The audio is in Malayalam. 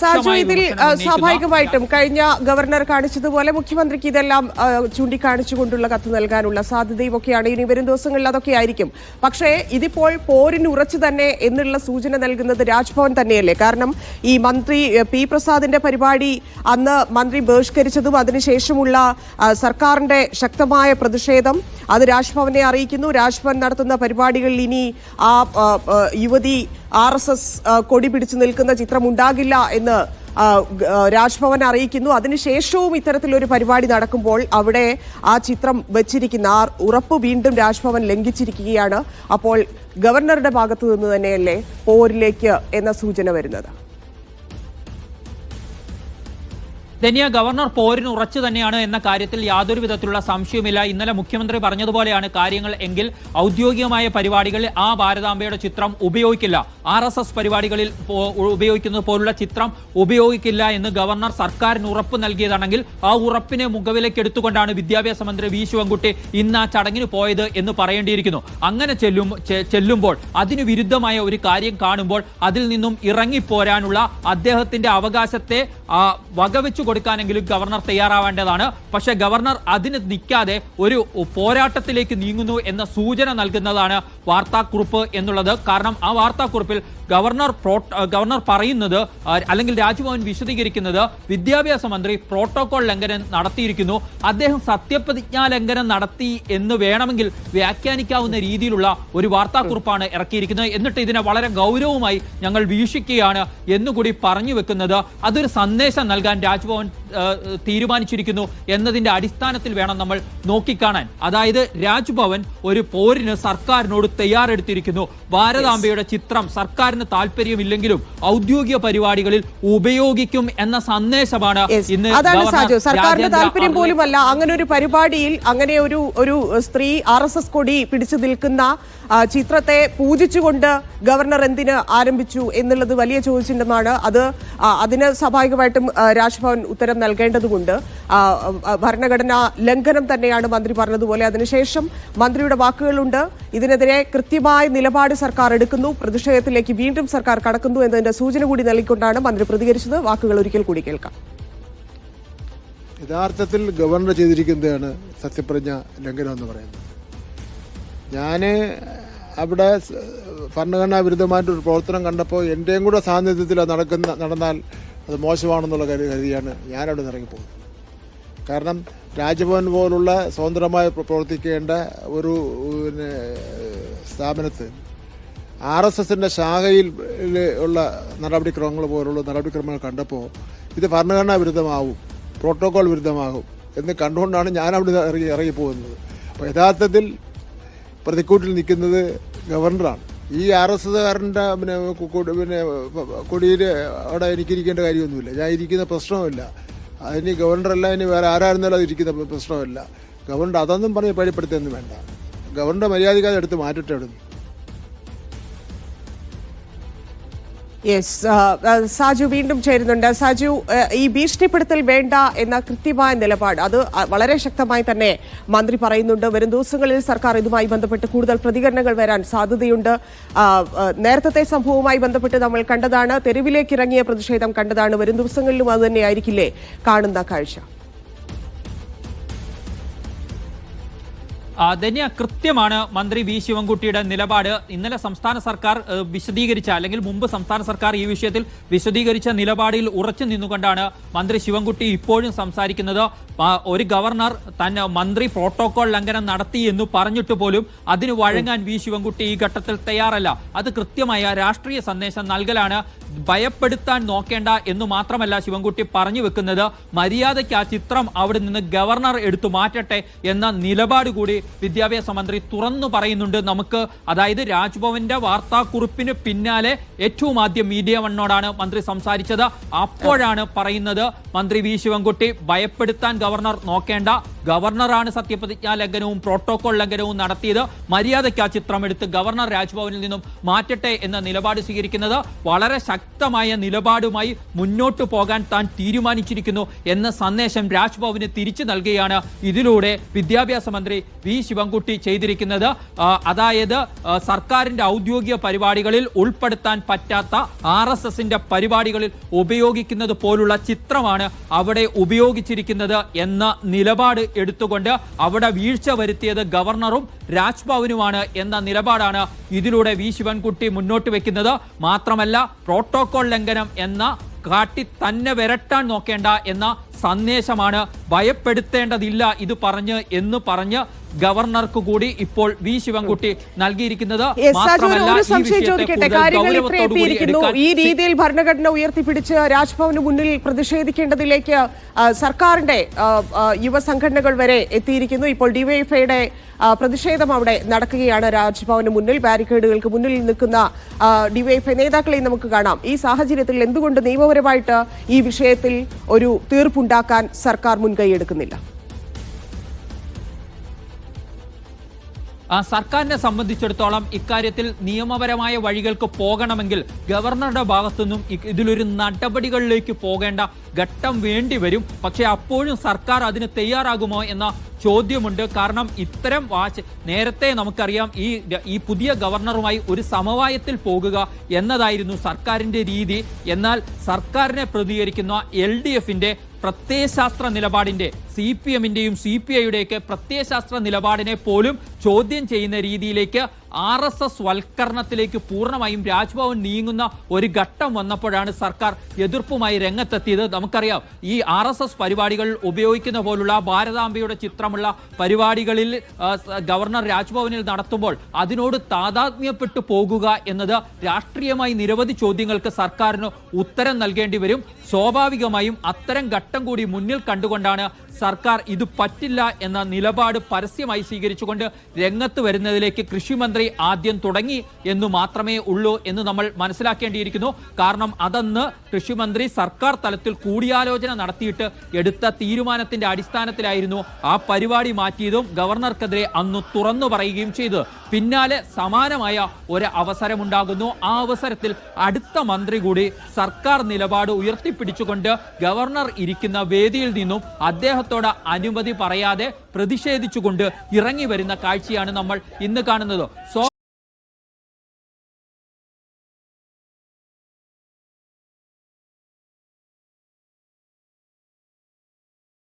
സാജു ഇതിൽ സ്വാഭാവികമായിട്ടും കഴിഞ്ഞ ഗവർണർ കാണിച്ചതുപോലെ മുഖ്യമന്ത്രിക്ക് ഇതെല്ലാം ചൂണ്ടിക്കാണിച്ചുകൊണ്ടുള്ള കത്ത് നൽകാനുള്ള സാധ്യതയും ഒക്കെയാണ് ഇനി വരും ദിവസങ്ങളിൽ അതൊക്കെ ആയിരിക്കും. പക്ഷേ ഇതിപ്പോൾ പോരിന് ഉറച്ചു തന്നെ എന്നുള്ള സൂചന നൽകുന്നത് രാജ്ഭവൻ തന്നെയല്ലേ? കാരണം ഈ മന്ത്രി പി പ്രസാദിന്റെ പരിപാടി അന്ന് മന്ത്രി ബഹിഷ്കരിച്ചതും അതിനുശേഷമുള്ള സർക്കാരിന്റെ ശക്തമായ പ്രതിഷേധം അത് രാജ്ഭവനെ അറിയിക്കുന്നു. രാജ്ഭവൻ നടത്തുന്ന പരിപാടികളിൽ ഇനി ആ യുവതി ആർ എസ് എസ് കൊടി പിടിച്ചു നിൽക്കുന്ന ചിത്രം ഉണ്ടാകില്ല എന്ന് രാജ്ഭവൻ അറിയിക്കുന്നു. അതിനുശേഷവും ഇത്തരത്തിലൊരു പരിപാടി നടക്കുമ്പോൾ അവിടെ ആ ചിത്രം വെച്ചിരിക്കുന്ന ആ ഉറപ്പ് വീണ്ടും രാജ്ഭവൻ ലംഘിച്ചിരിക്കുകയാണ്. അപ്പോൾ ഗവർണറുടെ ഭാഗത്തു നിന്ന് തന്നെയല്ലേ പോരിലേക്ക് എന്ന സൂചന വരുന്നത്. ധന്യ ഗവർണർ പോരിന് ഉറച്ചു തന്നെയാണ് എന്ന കാര്യത്തിൽ യാതൊരു വിധത്തിലുള്ള സംശയവുമില്ല. ഇന്നലെ മുഖ്യമന്ത്രി പറഞ്ഞതുപോലെയാണ് കാര്യങ്ങൾ എങ്കിൽ ഔദ്യോഗികമായ പരിപാടികളിൽ ആ ഭാരതാംബയുടെ ചിത്രം ഉപയോഗിക്കില്ല. ആർ എസ് എസ് പരിപാടികളിൽ ഉപയോഗിക്കുന്നത് പോലുള്ള ചിത്രം ഉപയോഗിക്കില്ല എന്ന് ഗവർണർ സർക്കാരിന് ഉറപ്പ് നൽകിയതാണെങ്കിൽ ആ ഉറപ്പിനെ മുഖവിലേക്ക് എടുത്തുകൊണ്ടാണ് വിദ്യാഭ്യാസ മന്ത്രി വി ശിവൻകുട്ടി ഇന്ന് ആ ചടങ്ങിന് പോയത് എന്ന് പറയേണ്ടിയിരിക്കുന്നു. അങ്ങനെ ചെല്ലും ചെല്ലുമ്പോൾ അതിന് വിരുദ്ധമായ ഒരു കാര്യം കാണുമ്പോൾ അതിൽ നിന്നും ഇറങ്ങിപ്പോരാനുള്ള അദ്ദേഹത്തിന്റെ അവകാശത്തെ വകവെച്ചു കൊടുക്കാനെങ്കിലും ഗവർണർ തയ്യാറാവേണ്ടതാണ്. പക്ഷെ ഗവർണർ അതിന് നിൽക്കാതെ ഒരു പോരാട്ടത്തിലേക്ക് നീങ്ങുന്നു എന്ന സൂചന നൽകുന്നതാണ് വാർത്താക്കുറിപ്പ് എന്നുള്ളത്. കാരണം ആ വാർത്താക്കുറിപ്പിൽ ഗവർണർ ഗവർണർ പറയുന്നത് അല്ലെങ്കിൽ രാജ്ഭവൻ വിശദീകരിക്കുന്നത് വിദ്യാഭ്യാസ മന്ത്രി പ്രോട്ടോകോൾ ലംഘനം നടത്തിയിരിക്കുന്നു. അദ്ദേഹം സത്യപ്രതിജ്ഞാ ലംഘനം നടത്തി എന്ന് വേണമെങ്കിൽ വ്യാഖ്യാനിക്കാവുന്ന രീതിയിലുള്ള ഒരു വാർത്താക്കുറിപ്പാണ് ഇറക്കിയിരിക്കുന്നത്. എന്നിട്ട് ഇതിനെ വളരെ ഗൗരവമായി ഞങ്ങൾ വീക്ഷിക്കുകയാണ് എന്നുകൂടി പറഞ്ഞു വെക്കുന്നത്. അതൊരു സന്ദേശം നൽകാൻ രാജ്ഭവൻ ആ, തീരുമാനിച്ചിരിക്കുന്നു എന്നതിന്റെ അടിസ്ഥാനത്തിൽ വേണം നമ്മൾ നോക്കിക്കാണാൻ. അതായത് രാജ്ഭവൻ ഒരു പോരിന് സർക്കാരിനോട് തയ്യാറെടുത്തിരിക്കുന്നു. ഭാരതാംബയുടെ ചിത്രം സർക്കാരിന് താല്പര്യമില്ലെങ്കിലും ഔദ്യോഗിക പരിപാടികളിൽ ഉപയോഗിക്കും എന്ന സന്ദേശമാണ്. ഇന്ന് അതാണ് സാജു. സർക്കാരിന്റെ താല്പര്യം പോലുമല്ല. അങ്ങനെ ഒരു പരിപാടിയിൽ അങ്ങനെ ഒരു ഒരു സ്ത്രീ ആർ എസ് എസ് കൊടി പിടിച്ചു നിൽക്കുന്ന ചിത്രത്തെ പൂജിച്ചുകൊണ്ട് ഗവർണർ എന്തിന് ആരംഭിച്ചു എന്നുള്ളത് വലിയ ചോദ്യചിഹ്നമാണ് അത് അതിന് സ്വാഭാവികമായിട്ടും രാജ്ഭവൻ ഉത്തരം നൽകേണ്ടതുകൊണ്ട് ഭരണഘടനാ ലംഘനം തന്നെയാണ് മന്ത്രി പറഞ്ഞതുപോലെ. അതിനുശേഷം മന്ത്രിയുടെ വാക്കുകളുണ്ട്. ഇതിനെതിരെ കൃത്യമായ നിലപാട് സർക്കാർ എടുക്കുന്നു. പ്രതിഷേധത്തിലേക്ക് വീണ്ടും സർക്കാർ കടക്കുന്നു എന്നതിന്റെ സൂചന കൂടി നൽകിക്കൊണ്ടാണ് മന്ത്രി പ്രതികരിച്ചത്. വാക്കുകൾ ഒരിക്കൽ കൂടി കേൾക്കാം. യഥാർത്ഥത്തിൽ ഗവർണർ ചെയ്തിരിക്കുന്നതാണ് സത്യപ്രജ്ഞ ലംഘനം എന്ന് പറയുന്നത്. ഞാൻ അവിടെ ഭരണഘടനാ വിരുദ്ധമായിട്ടൊരു പ്രവർത്തനം കണ്ടപ്പോൾ എന്റെയും കൂടെ സാന്നിധ്യത്തിൽ നടക്കുന്ന നടന്നാൽ അത് മോശമാണെന്നുള്ള കരു കരുതിയാണ് ഞാനവിടെ നിന്ന് ഇറങ്ങിപ്പോകുന്നത്. കാരണം രാജ്ഭവൻ പോലുള്ള സ്വതന്ത്രമായി പ്ര- പ്രവർത്തിക്കേണ്ട ഒരു പിന്നെ സ്ഥാപനത്ത് ആർ എസ് എസിന്റെ ശാഖയിൽ ഉള്ള നടപടിക്രമങ്ങൾ പോലുള്ള നടപടിക്രമങ്ങൾ കണ്ടപ്പോൾ ഇത് ഭരണഘടനാ വിരുദ്ധമാവും പ്രോട്ടോകോൾ വിരുദ്ധമാകും എന്ന് കണ്ടുകൊണ്ടാണ് ഞാൻ അവിടെ ഇറങ്ങി ഇറങ്ങിപ്പോകുന്നത്. അപ്പോൾ യഥാർത്ഥത്തിൽ പ്രതിക്കൂട്ടിൽ നിൽക്കുന്നത് ഗവർണറാണ്. ഈ ആർ എസ് എസ്സുകാരന്റെ പിന്നെ പിന്നെ കൊടിയിൽ അവിടെ എനിക്കിരിക്കേണ്ട കാര്യമൊന്നുമില്ല. ഞാൻ ഇരിക്കുന്ന പ്രശ്നവുമില്ല. അതിന് ഗവർണറല്ല ഇനി വേറെ ആരായിരുന്നാലും അത് ഇരിക്കുന്ന പ്രശ്നമല്ല ഗവർണർ അതൊന്നും പറഞ്ഞ് പേടിപ്പെടുത്തൊന്നും വേണ്ട. ഗവർണറുടെ മര്യാദയ്ക്ക് എടുത്ത് മാറ്റട്ടെ യെസ് സാജു വീണ്ടും ചേരുന്നുണ്ട്. സാജു ഈ ഭീഷണിപ്പെടുത്തൽ വേണ്ട എന്ന കൃത്യമായ നിലപാട് അത് വളരെ ശക്തമായി തന്നെ മന്ത്രി പറയുന്നുണ്ട്. വരും ദിവസങ്ങളിൽ സർക്കാർ ഇതുമായി ബന്ധപ്പെട്ട് കൂടുതൽ പ്രതികരണങ്ങൾ വരാൻ സാധ്യതയുണ്ട്. നേരത്തെ സംഭവവുമായി ബന്ധപ്പെട്ട് നമ്മൾ കണ്ടതാണ്. തെരുവിലേക്ക് ഇറങ്ങിയ പ്രതിഷേധം കണ്ടതാണ്. വരും ദിവസങ്ങളിലും അത് തന്നെയായിരിക്കില്ലേ? കാണുന്ന കാഴ്ച. ധന്യ കൃത്യമാണ് മന്ത്രി വി ശിവൻകുട്ടിയുടെ നിലപാട്. ഇന്നലെ സംസ്ഥാന സർക്കാർ വിശദീകരിച്ച അല്ലെങ്കിൽ മുമ്പ് സംസ്ഥാന സർക്കാർ ഈ വിഷയത്തിൽ വിശദീകരിച്ച നിലപാടിൽ ഉറച്ചു നിന്നുകൊണ്ടാണ് മന്ത്രി ശിവൻകുട്ടി ഇപ്പോഴും സംസാരിക്കുന്നത്. ഒരു ഗവർണർ തന്നെ മന്ത്രി പ്രോട്ടോകോൾ ലംഘനം നടത്തി എന്ന് പറഞ്ഞിട്ട് പോലും അതിന് വഴങ്ങാൻ വി ശിവൻകുട്ടി ഈ ഘട്ടത്തിൽ തയ്യാറല്ല. അത് കൃത്യമായ രാഷ്ട്രീയ സന്ദേശം നൽകലാണ്. ഭയപ്പെടുത്താൻ നോക്കേണ്ട എന്ന് മാത്രമല്ല ശിവൻകുട്ടി പറഞ്ഞു വെക്കുന്നത്. മര്യാദയ്ക്ക് ആ ചിത്രം അവിടെ നിന്ന് ഗവർണർ എടുത്തു മാറ്റട്ടെ എന്ന നിലപാട് കൂടി വിദ്യാഭ്യാസ മന്ത്രി തുറന്നു പറയുന്നുണ്ട്. നമുക്ക് അതായത് രാജ്ഭവന്റെ വാർത്താക്കുറിപ്പിന് പിന്നാലെ ഏറ്റവും ആദ്യം മീഡിയ വണ്ണോടാണ് മന്ത്രി സംസാരിച്ചത്. അപ്പോഴാണ് പറയുന്നത് മന്ത്രി വി ശിവൻകുട്ടി ഭയപ്പെടുത്താൻ ഗവർണർ നോക്കേണ്ട. ഗവർണറാണ് സത്യപ്രതിജ്ഞാ ലംഘനവും പ്രോട്ടോകോൾ ലംഘനവും നടത്തിയത്. മര്യാദയ്ക്ക് ആ ചിത്രം എടുത്ത് ഗവർണർ രാജ്ഭവനിൽ നിന്നും മാറ്റട്ടെ എന്ന നിലപാട് സ്വീകരിക്കുന്നത് വളരെ ശക്തമായ നിലപാടുമായി മുന്നോട്ടു പോകാൻ താൻ തീരുമാനിച്ചിരിക്കുന്നു എന്ന സന്ദേശം രാജ്ഭവന് തിരിച്ചു നൽകുകയാണ് ഇതിലൂടെ വിദ്യാഭ്യാസ മന്ത്രി വി വി ശിവൻകുട്ടി ചെയ്തിരിക്കുന്നത്. അതായത് സർക്കാരിന്റെ ഔദ്യോഗിക പരിപാടികളിൽ ഉൾപ്പെടുത്താൻ പറ്റാത്ത ആർ എസ് എസിന്റെ പരിപാടികളിൽ ഉപയോഗിക്കുന്നത് പോലുള്ള ചിത്രമാണ് അവിടെ ഉപയോഗിച്ചിരിക്കുന്നത് എന്ന നിലപാട് എടുത്തുകൊണ്ട് അവിടെ വീഴ്ച വരുത്തിയത് ഗവർണറും രാജ്ഭവനുമാണ് എന്ന നിലപാടാണ് ഇതിലൂടെ വി ശിവൻകുട്ടി മുന്നോട്ട് വെക്കുന്നത്. മാത്രമല്ല പ്രോട്ടോകോൾ ലംഘനം എന്ന കാട്ടി തന്നെ വരട്ടാൻ നോക്കേണ്ട എന്ന സന്ദേശമാണ് ഭയപ്പെടുത്തേണ്ടതില്ല ഇത് പറഞ്ഞ് എന്ന് പറഞ്ഞ് ഗവർണർക്ക് കൂടി ഇപ്പോൾ വി. ശിവൻകുട്ടി നൽകിയിരിക്കുന്നത് ഈ രീതിയിൽ ഭരണഘടന ഉയർത്തിപ്പിടിച്ച് രാജ്ഭവന് മുന്നിൽ പ്രതിഷേധിക്കേണ്ടതിലേക്ക് സർക്കാരിന്റെ യുവസംഘടനകൾ വരെ എത്തിയിരിക്കുന്നു. ഇപ്പോൾ ഡിവൈഎഫ്ഐയുടെ പ്രതിഷേധം അവിടെ നടക്കുകയാണ് രാജ്ഭവന് മുന്നിൽ. ബാരിക്കേഡുകൾക്ക് മുന്നിൽ നിൽക്കുന്ന ഡിവൈഎഫ്ഐ നേതാക്കളെയും നമുക്ക് കാണാം. ഈ സാഹചര്യത്തിൽ എന്തുകൊണ്ട് നിയമപരമായിട്ട് ഈ വിഷയത്തിൽ ഒരു തീർപ്പുണ്ടാക്കാൻ സർക്കാർ മുൻകൈ എടുക്കുന്നില്ല? സർക്കാരിനെ സംബന്ധിച്ചിടത്തോളം ഇക്കാര്യത്തിൽ നിയമപരമായ വഴികൾക്ക് പോകണമെങ്കിൽ ഗവർണറുടെ ഭാഗത്തുനിന്നും ഇതിലൊരു നടപടികളിലേക്ക് പോകേണ്ട ഘട്ടം വേണ്ടി വരും. പക്ഷേ അപ്പോഴും സർക്കാർ അതിന് തയ്യാറാകുമോ എന്ന ചോദ്യമുണ്ട്. കാരണം ഇത്തരം വാച്ച് നേരത്തെ നമുക്കറിയാം ഈ ഈ പുതിയ ഗവർണറുമായി ഒരു സമവായത്തിൽ പോകുക എന്നതായിരുന്നു സർക്കാരിന്റെ രീതി. എന്നാൽ സർക്കാരിനെ പ്രതികരിക്കുന്ന എൽ ഡി എഫിന്റെ പ്രത്യയശാസ്ത്ര നിലപാടിന്റെ സി പി എമ്മിന്റെയും സി പി ഐയുടെയൊക്കെ പ്രത്യയശാസ്ത്ര നിലപാടിനെ പോലും ചോദ്യം ചെയ്യുന്ന രീതിയിലേക്ക് ആർ എസ് എസ് വൽക്കരണത്തിലേക്ക് പൂർണമായും രാജ്ഭവൻ നീങ്ങുന്ന ഒരു ഘട്ടം വന്നപ്പോഴാണ് സർക്കാർ എതിർപ്പുമായി രംഗത്തെത്തിയത്. നമുക്കറിയാം ഈ ആർ എസ് എസ് പരിപാടികൾ ഉപയോഗിക്കുന്ന പോലുള്ള ഭാരതാംബയുടെ ചിത്രമുള്ള പരിപാടികളിൽ ഗവർണർ രാജ്ഭവനിൽ നടത്തുമ്പോൾ അതിനോട് താതാത്മ്യപ്പെട്ടു പോകുക എന്നത് രാഷ്ട്രീയമായി നിരവധി ചോദ്യങ്ങൾക്ക് സർക്കാരിന് ഉത്തരം നൽകേണ്ടി വരും. സ്വാഭാവികമായും അത്തരം ഘട്ടം കൂടി മുന്നിൽ കണ്ടുകൊണ്ടാണ് സർക്കാർ ഇത് പറ്റില്ല എന്ന നിലപാട് പരസ്യമായി സ്വീകരിച്ചുകൊണ്ട് രംഗത്ത് വരുന്നതിലേക്ക് കൃഷിമന്ത്രി ആദ്യം തുടങ്ങി എന്ന് മാത്രമേ ഉള്ളൂ എന്ന് നമ്മൾ മനസ്സിലാക്കേണ്ടിയിരിക്കുന്നു. കാരണം അതന്ന് കൃഷിമന്ത്രി സർക്കാർ തലത്തിൽ കൂടിയാലോചന നടത്തിയിട്ട് എടുത്ത തീരുമാനത്തിന്റെ അടിസ്ഥാനത്തിലായിരുന്നു ആ പരിപാടി മാറ്റിയതും ഗവർണർക്കെതിരെ അന്ന് തുറന്നു പറയുകയും ചെയ്തു. പിന്നാലെ സമാനമായ ഒരു അവസരമുണ്ടാകുന്നു. ആ അവസരത്തിൽ അടുത്ത മന്ത്രി കൂടി സർക്കാർ നിലപാട് ഉയർത്തിപ്പിടിച്ചുകൊണ്ട് ഗവർണർ ഇരിക്കുന്ന വേദിയിൽ നിന്നും അദ്ദേഹത്തോട് അനുമതി പറയാതെ പ്രതിഷേധിച്ചുകൊണ്ട് ഇറങ്ങി വരുന്ന കാഴ്ചയാണ് നമ്മൾ ഇന്ന് കാണുന്നത്. സോ